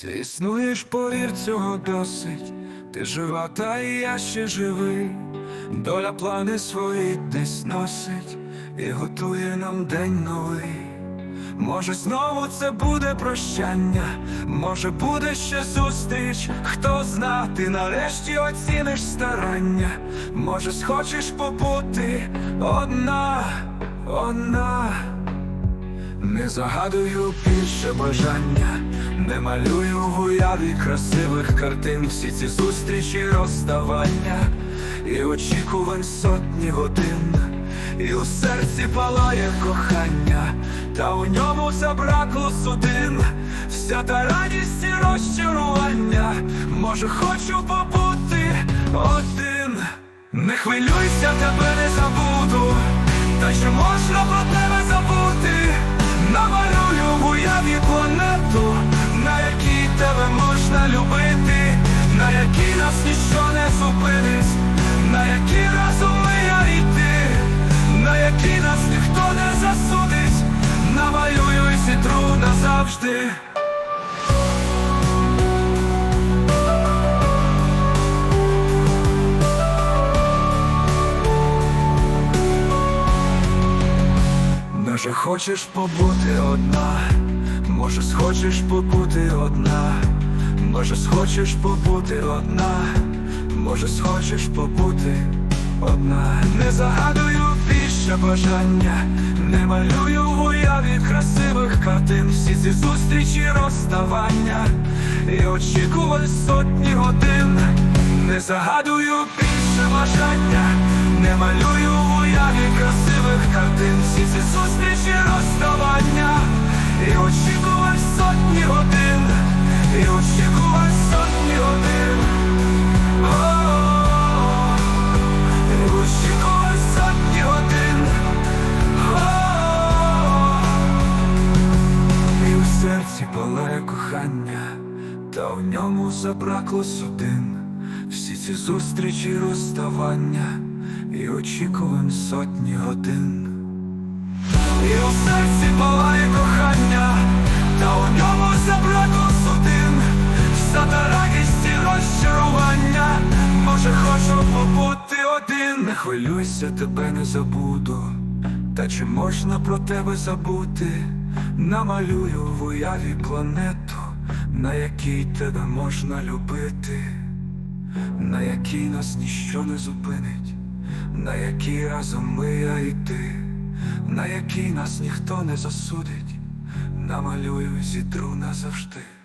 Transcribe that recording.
Ти існуєш, повір, цього досить. Ти жива, та і я ще живий. Доля плани свої десь носить і готує нам день новий. Може, знову це буде прощання, може буде ще зустріч, хто зна, ти нарешті оціниш старання, може, схочеш побути одна, одна. Не загадую більше бажання, не малюю в уяві красивих картин, всі ці зустрічі, розставання і очікувань сотні годин, і у серці палає кохання, та у ньому забракло судин, вся та радість і розчарування, може, хочу побути один, не хвилюйся, тебе не забуду, та чи можна про тебе забути? Намалюю любити, на якій нас ніщо не зупинить, на якій разом я і ти, на якій нас ніхто не засудить, намалюю і зітру назавжди. Може, хочеш побути одна, може, схочеш побути одна, може, схочеш побути одна, може, схочеш побути одна, не загадую більше бажання, не малюю в уяві красивих картин, всі ці зустрічі, розставання. І очікувань сотні годин, не загадую більше бажання, не малюю в уяві красивих картин, та в ньому забракло судин. Всі ці зустрічі, розставання і очікувань сотні годин. І у серці палає кохання, та у ньому забракло судин. Вся та радість і розчарування, може, хочу побути один. Не хвилюйся, тебе не забуду. Та чи можна про тебе забути? Намалюю в уяві планету, на якій тебе можна любити, на якій нас ніщо не зупинить, на якій разом ми я і ти, на якій нас ніхто не засудить, намалюю зітру назавжди.